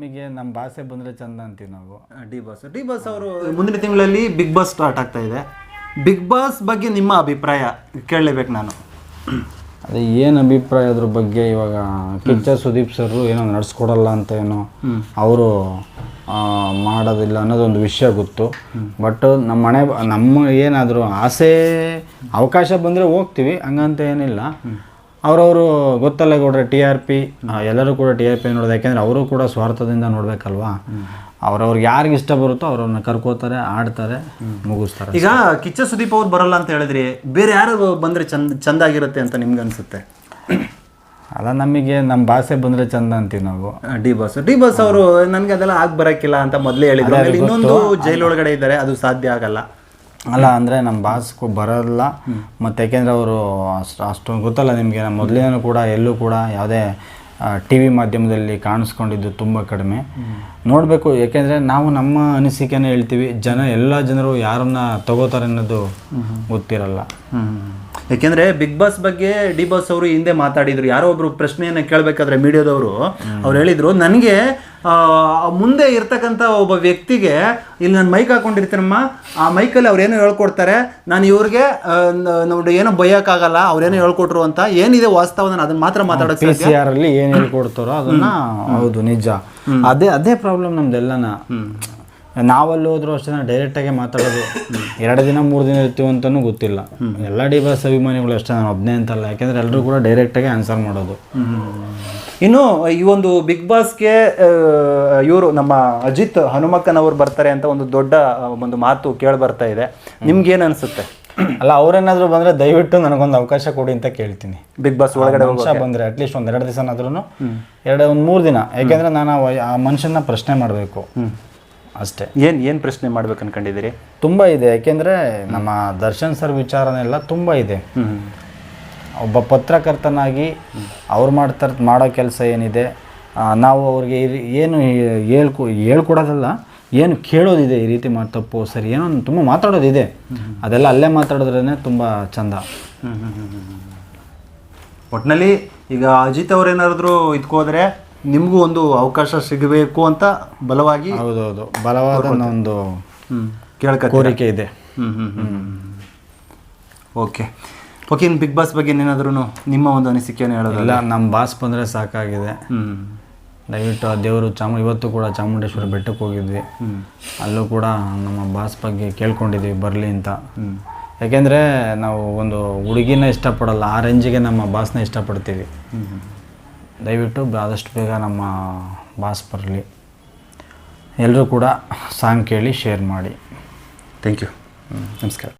ನಮಗೆ ನಮ್ಮ ಭಾಷೆ ಬಂದರೆ ಚಂದ ಅಂತೀವಿ ನಾವು. D boss. ಡಿ ಬಾಸ್ ಅವರು ಮುಂದಿನ ತಿಂಗಳಲ್ಲಿ ಬಿಗ್ ಬಾಸ್ ಸ್ಟಾರ್ಟ್ ಆಗ್ತಾ ಇದೆ. ಬಿಗ್ ಬಾಸ್ ಬಗ್ಗೆ ನಿಮ್ಮ ಅಭಿಪ್ರಾಯ ಕೇಳಲೇಬೇಕು ನಾನು. ಅದೇ ಏನು ಅಭಿಪ್ರಾಯ ಅದ್ರ ಬಗ್ಗೆ ಇವಾಗ ಕಿಚ್ಚ ಸುದೀಪ್ ಸರ್ ಏನೋ ನಡ್ಸ್ಕೊಡಲ್ಲ ಅಂತ ಏನೋ ಅವರು ಮಾಡೋದಿಲ್ಲ ಅನ್ನೋದೊಂದು ವಿಷಯ ಗೊತ್ತು. ಬಟ್ ನಮ್ಮ ಮನೆ ನಮ್ಮ ಏನಾದರೂ ಆಸೆ ಅವಕಾಶ ಬಂದರೆ ಹೋಗ್ತೀವಿ ಹಂಗಂತ ಏನಿಲ್ಲ. ಅವರವರು ಗೊತ್ತಲ್ಲ ಗೌಡ್ರೆ ಟಿ ಆರ್ ಪಿ ಎಲ್ಲರೂ ಕೂಡ ಟಿ ಆರ್ ಪಿ ನೋಡೋದು. ಯಾಕೆಂದರೆ ಅವರು ಕೂಡ ಸ್ವಾರ್ಥದಿಂದ ನೋಡಬೇಕಲ್ವಾ? ಅವ್ರವ್ರಿಗೆ ಯಾರಿಗೆ ಇಷ್ಟ ಬರುತ್ತೋ ಅವ್ರವ್ರನ್ನ ಕರ್ಕೋತಾರೆ ಆಡ್ತಾರೆ ಮುಗಿಸ್ತಾರೆ. ಈಗ ಕಿಚ್ಚ ಸುದೀಪ್ ಅವ್ರು ಬರಲ್ಲ ಅಂತ ಹೇಳಿದ್ರಿ ಬೇರೆ ಯಾರು ಬಂದರೆ ಚಂದ ಚೆಂದಾಗಿರುತ್ತೆ ಅಂತ ನಿಮ್ಗೆ ಅನಿಸುತ್ತೆ ಅಲ್ಲ ನಮಗೆ ನಮ್ಮ ಭಾಷೆ ಬಂದರೆ ಚಂದ ಅಂತೀವಿ ನಾವು. D boss. ಡಿ ಬಾಸ್ ಅವರು ನನಗೆ ಅದೆಲ್ಲ ಆಗಿ ಬರೋಕ್ಕಿಲ್ಲ ಅಂತ ಮೊದಲೇ ಹೇಳಿದ್ರು. ಇನ್ನೊಂದು ಜೈಲೊಳಗಡೆ ಇದ್ದಾರೆ ಅದು ಸಾಧ್ಯ ಆಗಲ್ಲ. ಅಲ್ಲ ಅಂದರೆ ನಮ್ಮ ಬಾಸ್ಗೂ ಬರೋಲ್ಲ. ಮತ್ತು ಯಾಕೆಂದರೆ ಅವರು ಅಷ್ಟು ಅಷ್ಟೊಂದು ಗೊತ್ತಲ್ಲ ನಿಮಗೆ ನಮ್ಮ ಮೊದಲಿನೂ ಕೂಡ ಎಲ್ಲೂ ಕೂಡ ಯಾವುದೇ ಟಿ ವಿ ಮಾಧ್ಯಮದಲ್ಲಿ ಕಾಣಿಸ್ಕೊಂಡಿದ್ದು ತುಂಬ ಕಡಿಮೆ. ನೋಡಬೇಕು ಯಾಕೆಂದರೆ ನಾವು ನಮ್ಮ ಅನಿಸಿಕೆನೇ ಹೇಳ್ತೀವಿ. ಜನ ಎಲ್ಲ ಜನರು ಯಾರನ್ನ ತಗೋತಾರೆ ಅನ್ನೋದು ಗೊತ್ತಿರಲ್ಲ. ಯಾಕೆಂದ್ರೆ ಬಿಗ್ ಬಾಸ್ ಬಗ್ಗೆ ಡಿ ಬಾಸ್ ಅವರು ಹಿಂದೆ ಮಾತಾಡಿದ್ರು. ಯಾರೋ ಒಬ್ರು ಪ್ರಶ್ನೆಯನ್ನ ಕೇಳಬೇಕಾದ್ರೆ ಮೀಡಿಯಾದವರು ಅವ್ರು ಹೇಳಿದ್ರು ನನಗೆ ಮುಂದೆ ಇರ್ತಕ್ಕಂತ ಒಬ್ಬ ವ್ಯಕ್ತಿಗೆ ಇಲ್ಲಿ ನಾನು ಮೈಕ್ ಹಾಕೊಂಡಿರ್ತೀನಮ್ಮ. ಆ ಮೈಕಲ್ಲಿ ಅವ್ರೇನೋ ಹೇಳ್ಕೊಡ್ತಾರೆ. ನಾನು ಇವ್ರಿಗೆ ನೋಡಿ ಏನೋ ಬೈಯೋಕ್ಕಾಗಲ್ಲ ಅವ್ರೇನೋ ಹೇಳ್ಕೊಟ್ರು ಅಂತ ಏನಿದೆ ವಾಸ್ತವ ನಾನು ಅದನ್ನ ಮಾತ್ರ ಮಾತಾಡೋಕೆ ಪಿ ಸಿ ಆರ್ ಅಲ್ಲಿ ಏನು ಹೇಳ್ಕೊಡ್ತಾರೋ ಅದನ್ನ ಹೌದು ನಿಜ. ಅದೇ ಅದೇ ಪ್ರಾಬ್ಲಮ್ ನಮ್ದೆಲ್ಲನ. ನಾವಲ್ಲಿ ಹೋದ್ರೂ ಅಷ್ಟೇ ಡೈರೆಕ್ಟಾಗಿ ಮಾತಾಡೋದು. ಎರಡು ದಿನ ಮೂರು ದಿನ ಇರ್ತೀವಿ ಅಂತಲೂ ಗೊತ್ತಿಲ್ಲ. ಎಲ್ಲ ಡಿ ಬಾಸ್ ಅಭಿಮಾನಿಗಳು ಅಷ್ಟೇ ನಾನು ಒಬ್ಬನೇ ಅಂತಲ್ಲ. ಯಾಕೆಂದ್ರೆ ಎಲ್ಲರೂ ಕೂಡ ಡೈರೆಕ್ಟಾಗಿ ಆನ್ಸರ್ ಮಾಡೋದು. ಇನ್ನು ಈ ಒಂದು ಬಿಗ್ ಬಾಸ್ಗೆ ಇವರು ನಮ್ಮ ಅಜಿತ್ ಹನುಮಕ್ಕನವರು ಬರ್ತಾರೆ ಅಂತ ಒಂದು ದೊಡ್ಡ ಒಂದು ಮಾತು ಕೇಳಿ ಬರ್ತಾ ಇದೆ. ನಿಮ್ಗೇನು ಅನಿಸುತ್ತೆ? ಅಲ್ಲ ಅವರೇನಾದರೂ ಬಂದರೆ ದಯವಿಟ್ಟು ನನಗೊಂದು ಅವಕಾಶ ಕೊಡಿ ಅಂತ ಕೇಳ್ತೀನಿ. ಬಿಗ್ ಬಾಸ್ ಒಳಗಡೆ ಅವಕಾಶ ಬಂದರೆ ಅಟ್ಲೀಸ್ಟ್ ಒಂದು ಎರಡು ದಿವಸನಾದ್ರೂ ಎರಡು ಒಂದು ಮೂರು ದಿನ. ಯಾಕೆಂದ್ರೆ ನಾನು ಆ ಮನುಷ್ಯನ ಪ್ರಶ್ನೆ ಮಾಡಬೇಕು. ಅಷ್ಟೇ. ಏನು ಏನು ಪ್ರಶ್ನೆ ಮಾಡ್ಬೇಕು ಅನ್ಕೊಂಡಿದ್ದೀರಿ ತುಂಬ ಇದೆ. ಯಾಕೆಂದರೆ ನಮ್ಮ ದರ್ಶನ್ ಸರ್ ವಿಚಾರನೆಲ್ಲ ತುಂಬ ಇದೆ. ಒಬ್ಬ ಪತ್ರಕರ್ತನಾಗಿ ಅವ್ರು ಮಾಡ್ತಾರ ಮಾಡೋ ಕೆಲಸ ಏನಿದೆ ನಾವು ಅವ್ರಿಗೆ ಏನು ಹೇಳ್ಕೊ ಹೇಳ್ಕೊಡೋದಲ್ಲ ಏನು ಕೇಳೋದಿದೆ ಈ ರೀತಿ ಮಾಡಿ ತಪ್ಪು ಸರಿ ಏನೋ ತುಂಬ ಮಾತಾಡೋದಿದೆ. ಅದೆಲ್ಲ ಅಲ್ಲೇ ಮಾತಾಡಿದ್ರೇ ತುಂಬ ಚಂದ. ಒಟ್ಟಿನಲ್ಲಿ ಈಗ ಅಜಿತ್ ಅವ್ರೇನಾದ್ರು ಇದ್ಕೋದ್ರೆ ನಿಮಗೂ ಒಂದು ಅವಕಾಶ ಸಿಗಬೇಕು ಅಂತ ಬಲವಾಗಿ ಹೌದೌದು. ಬಲವಾದ ಒಂದು ಕೇಳ್ಕ ಕೋರಿಕೆ ಇದೆ. ಹ್ಮ್ ಹ್ಮ್ ಹ್ಮ್. Okay okay. ಇನ್ನು ಬಿಗ್ ಬಾಸ್ ಬಗ್ಗೆ ಏನಾದರೂ ನಿಮ್ಮ ಒಂದು ಅನಿಸಿಕೆಯನ್ನು ಹೇಳೋದಿಲ್ಲ ನಮ್ಮ ಬಾಸ್ ಬಂದರೆ ಸಾಕಾಗಿದೆ. ಹ್ಞೂ ದಯವಿಟ್ಟು ಆ ದೇವರು ಚಾಮು ಇವತ್ತು ಕೂಡ ಚಾಮುಂಡೇಶ್ವರಿ ಬೆಟ್ಟಕ್ಕೆ ಹೋಗಿದ್ವಿ. ಅಲ್ಲೂ ಕೂಡ ನಮ್ಮ ಬಾಸ್ ಬಗ್ಗೆ ಕೇಳ್ಕೊಂಡಿದ್ವಿ ಬರಲಿ ಅಂತ. ಯಾಕೆಂದರೆ ನಾವು ಒಂದು ಹುಡುಗಿನ ಇಷ್ಟಪಡಲ್ಲ ಆ ರೇಂಜಿಗೆ ನಮ್ಮ ಬಾಸ್ನ ಇಷ್ಟಪಡ್ತೀವಿ. ದಯವಿಟ್ಟು ಆದಷ್ಟು ಬೇಗ ನಮ್ಮ ಬಾಸ್ ಬರಲಿ. ಎಲ್ಲರೂ ಕೂಡ ಸಾಂಗ್ ಕೇಳಿ ಶೇರ್ ಮಾಡಿ. ಥ್ಯಾಂಕ್ ಯು ನಮಸ್ಕಾರ.